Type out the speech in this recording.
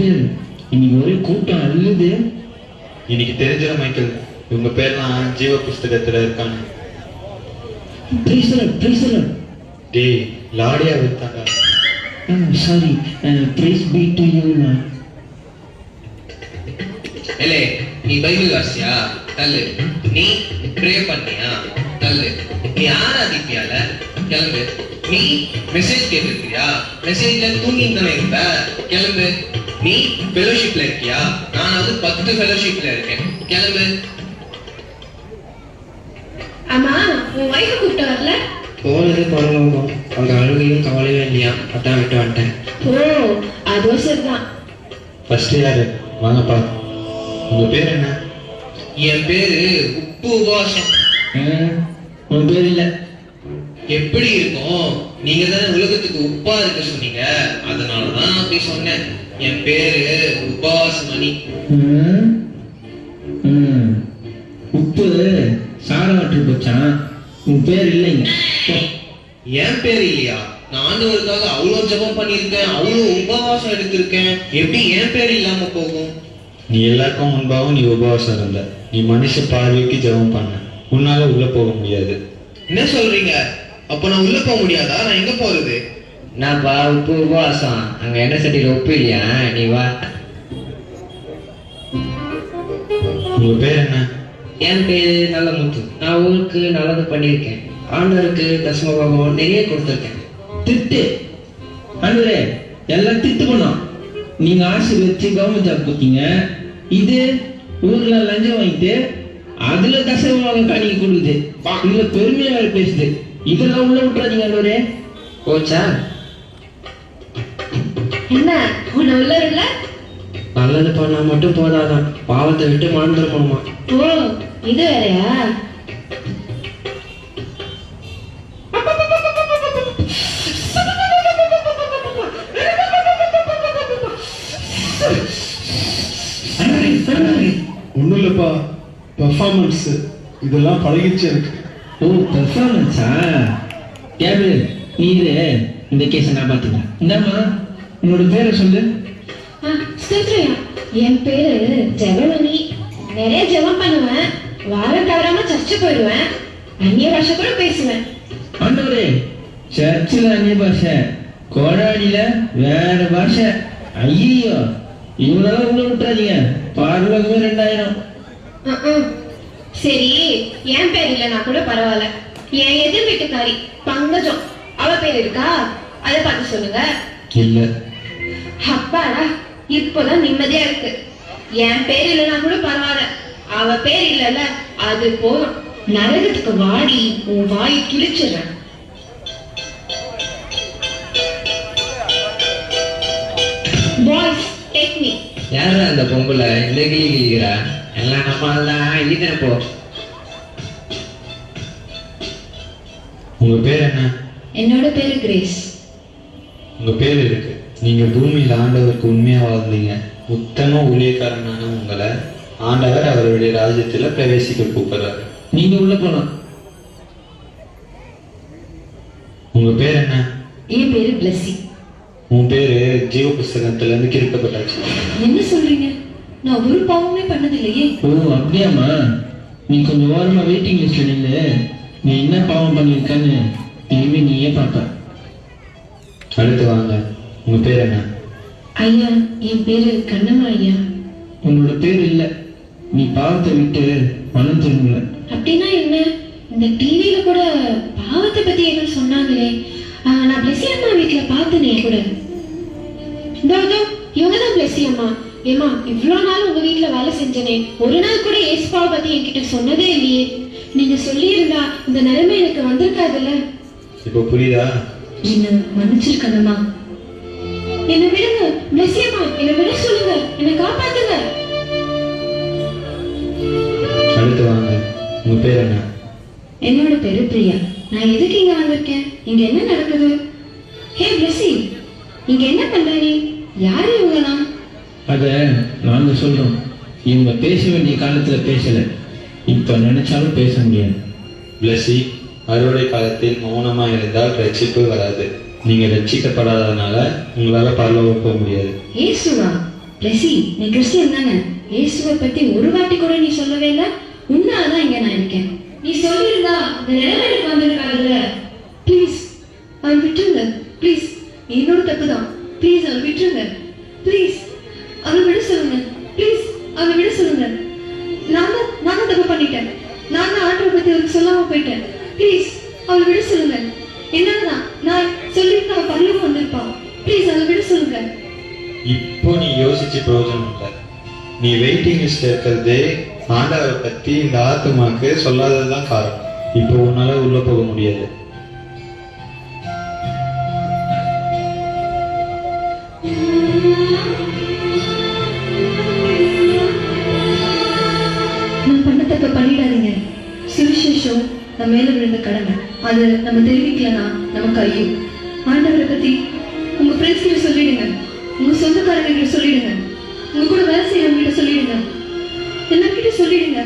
Gabriel இன்னைக்கு ஒரே கூட்டம் அள்ளுது இன்னைக்கு தெரிஞ்சிடும் மைக்கேல். இவங்க பேர்லாம் ஜீவ புஸ்தகத்துல இருக்காங்க. பிரைசலர் பிரைசலர் டேய் லாடியா வித்தாங்க sorry praise be to you ஏலே நீ பைபிள் வாசியா? தள்ளு. நீ ப்ரே பண்ணியா? தள்ளு. நீ ஆராதிப்பியால? கிளம்பு. நீ மெசேஜ் கேட்டிருக்கியா? மெசேஜ்ல தூங்கிட்டு தானே இருப்ப? கிளம்பு. நீ ஃபெலோஷிப்ல இருக்கியா? நான் வந்து பத்து ஃபெலோஷிப்ல இருக்கேன். கிளம்பு. ஆமா உன் ஒய்ஃபை கூப்பிட்டு வரல? போனது பரவாயில்ல அவங்க அழுகையும் கவலையும் இல்லையா? அதான் விட்டு வந்துட்டேன். ஓ அதுவும் சரிதான். ஃபர்ஸ்ட் யாரு வாங்கப்பா உங்க பேர் என்ன? என் பேரு உப்பு உபவாசம் உன் பேர் இல்லை எப்படி இருக்கும் நீங்க தானே உலகத்துக்கு உப்பா இருக்க சொன்னீங்க. அதனாலதான் அப்படி சொன்னேன். என் பேரு. ம். உப்பு சாரமாற்று போச்சான் உன் பேர் இல்லைங்க. என் பேர் இல்லையா? நான் ஆண்டவருக்காக அவ்வளவு ஜெபம் பண்ணியிருக்கேன் அவ்வளவு உபவாசம் எடுத்திருக்கேன். எப்படி என் பேர் இல்லாம போகும்? நீ எல்லாருக்கும் முன்பாகவும் நீ உபவாசம் இருந்த. நீ மனுஷ பார்வைக்கு ஜெபம் பண்ண. உன்னால உள்ள போக முடியாது. என்ன சொல்றீங்க? அப்ப நான் உள்ள போக முடியாதா? நான் எங்க போறது? என்னப்பா உப்பு உபவாசம் அங்க என்ன சட்டியில உப்பு இல்லையா நீ வா. உங்க பேர் என்ன? என் பேரு நல்ல முத்து நான் ஊருக்கு நல்லது பண்ணியிருக்கேன். ஆண்டவருக்கு தசம பாகம் நிறைய கொடுத்துருக்கேன். திட்டு. அன்பரே எல்லாம் திட்டு பண்ணோம். நீங்க ஆசீர்வதிச்சு கவர்மெண்ட் ஜாப் கொடுத்தீங்க. இது ஊர்ல லஞ்சம் வாங்கிட்டு அதுல தசமாக காணிக்க கொடுக்குது இதுல பெருமையா வேற பேசுது. இதெல்லாம் உள்ள விட்டுறாதீங்க அன்பரே போச்சா? என்ன? உன்னை உள்ள இல்ல? நல்லது பண்ணா மட்டும் போதாதான் பாவத்தை விட்டு மறந்துடணுமா ஓ இது வேறயா? ஒன்றும் இல்லைப்பா. பெர்ஃபார்மன்ஸ் இதெல்லாம் பழகிடுச்சு எனக்கு. ஓ பெர்ஃபார்மன்ஸா கேபிள் நீ இது இந்த கேஸை நான் பார்த்துக்கிறேன். இந்தாம்மா உன்னோட பேரை சொல்லு. ஸ்தோத்திரம். என் பேரு ஜெபமணி. நிறைய ஜெபம் பண்ணுவேன். வாரம் தவறாம சர்ச்சு போயிடுவேன். அந்நிய பாஷை கூட பேசுவேன். ஆண்டவரே சர்ச்சில் அந்நிய பாஷை. கோடாடியில வேற பாஷை. ஐயோ இவனெல்லாம் உள்ள விட்டுறாதீங்க. பார்வகமே ரெண்டாயிரம். சரி என் பேர் இல்லைன்னா கூட பரவாயில்ல. என் எதிர் வீட்டுக்காரி பங்கஜம். அவ பேர் இருக்கா? அதை பார்த்து சொல்லுங்க. இல்ல. அப்பாடா இப்போதான் நிம்மதியா இருக்கு. என் பேர் இல்லைன்னா கூட பரவாயில்ல. அவ பேர் இல்லைல்ல அது போதும். நரகத்துக்கு வாடி உன் வாய் கிழிச்சிடுறேன் பாய்ஸ் டேக் மீ யாரா அந்த பொம்பளை? இந்த கிளி எல்லாம் நம்மால் தான் இதுன்னு போ உங்க பேர் என்ன? என்னோட பேரு கிரேஸ். உங்க பேர் இருக்கு நீங்க பூமியில் ஆண்டவருக்கு உண்மையா வாழ்ந்தீங்க. உத்தம ஊழியக்காரனான உங்களை ஆண்டவர் அவருடைய ராஜ்யத்துல பிரவேசிக்க கூப்பிடுறாரு. நீங்க உள்ள போலாம். உங்க பேர் என்ன? என் பேரு பிளஸ்ஸி உன் பேரு ஜீவ புஸ்தகத்துல இருந்து கிறுக்கப்பட்டாச்சு. என்ன சொல்றீங்க? நான் ஒரு பாவமே பண்ணதில்லையே. ஓ அப்படியாம்மா. நீ கொஞ்சம் ஓரமா வெயிட்டிங் லிஸ்ட்ல நில்லு. நீ என்ன பாவம் பண்ணியிருக்கான்னு இனிமே நீயே பார்ப்ப அடுத்து வாங்க. உங்க பேர் என்ன? ஐயா என் பேரு கண்ணம்மா ஐயா. உன்னோட பேர் இல்லை. நீ பாவத்தை விட்டு மனம் திரும்பல. அப்படின்னா என்ன? இந்த டிவியில கூட பாவத்தை பத்தி என்ன சொன்னாங்களே. நான் பிளஸி அம்மா வீட்டுல பார்த்தனே கூட. இவங்க தான் பிளஸி அம்மா. ஏமா இவ்வளோ நாள் உங்க வீட்டுல வேலை செஞ்சனே ஒரு நாள் கூட ஏஸ்பாவை பத்தி என்கிட்ட சொன்னதே இல்லையே. நீங்க சொல்லியிருந்தா இந்த நிலைமை எனக்கு வந்திருக்காதுல்ல? இப்போ புரியுதா? என்ன மன்னிச்சிருக்கணுமா? என்ன விடுங்க பிளஸி அம்மா என்ன விட சொல்லுங்க என்னை காப்பாத்துங்க. அடுத்து வாங்க. உங்க பேர் என்ன? என்னோட பேரு பிரியா. நான் எதுக்கு இங்க வந்திருக்கேன்? இங்க என்ன நடக்குது? ஹே பிளஸி இங்க என்ன பண்ற நீ? யாரு அதை நாங்க சொல்றோம். இவங்க பேச வேண்டிய காலத்துல பேசல. இப்ப நினைச்சாலும் பேச முடியாது. பிளஸி அறுவடை காலத்தில் மௌனமா இருந்தால் ரட்சிப்பு வராது. நீங்க ரட்சிக்கப்படாததுனால உங்களால பரலோகம் போக முடியாது. ஏசுவா? பிளஸி நீ கிறிஸ்டியன் தானே? இயேசுவை பத்தி ஒரு வாட்டி கூட நீ சொல்லவே இல்லை? உன்னாலதான் இங்க நான் இருக்கேன். நீ சொல்லியிருந்தா இந்த நிலைமைக்கு வந்திருக்காதுல்ல ப்ளீஸ் அவன் விட்டுருங்க. ப்ளீஸ் என்னோட தப்பு தான் ப்ளீஸ் அவன் விட்டுருங்க. ப்ளீஸ் போயிட்டேன் ப்ளீஸ் அவளை விட சொல்லுங்க என்னதான் நான் சொல்லிட்டு அவள் பரலோகம் வந்திருப்பான் ப்ளீஸ் அவளை விட சொல்லுங்க இப்போ நீ யோசிச்சு பிரயோஜனம் இல்லை. நீ வெயிட்டிங் லிஸ்ட் இருக்கிறதே ஆண்டவரை பத்தி இந்த ஆத்துமாக்கு சொல்லாததுதான் காரணம். இப்போ உன்னால உள்ள போக முடியாது. நம்ம மேல விழுந்த கடமை. அது நம்ம தெரிவிக்கலன்னா நமக்கு ஐயோ. ஆண்டவரை பத்தி உங்க ஃப்ரெண்ட்ஸ் கிட்ட சொல்லிடுங்க. உங்க சொந்தக்காரங்க கிட்ட சொல்லிடுங்க. உங்க கூட வேலை செய்யறவங்க கிட்ட சொல்லிடுங்க. எல்லார்கிட்ட சொல்லிடுங்க.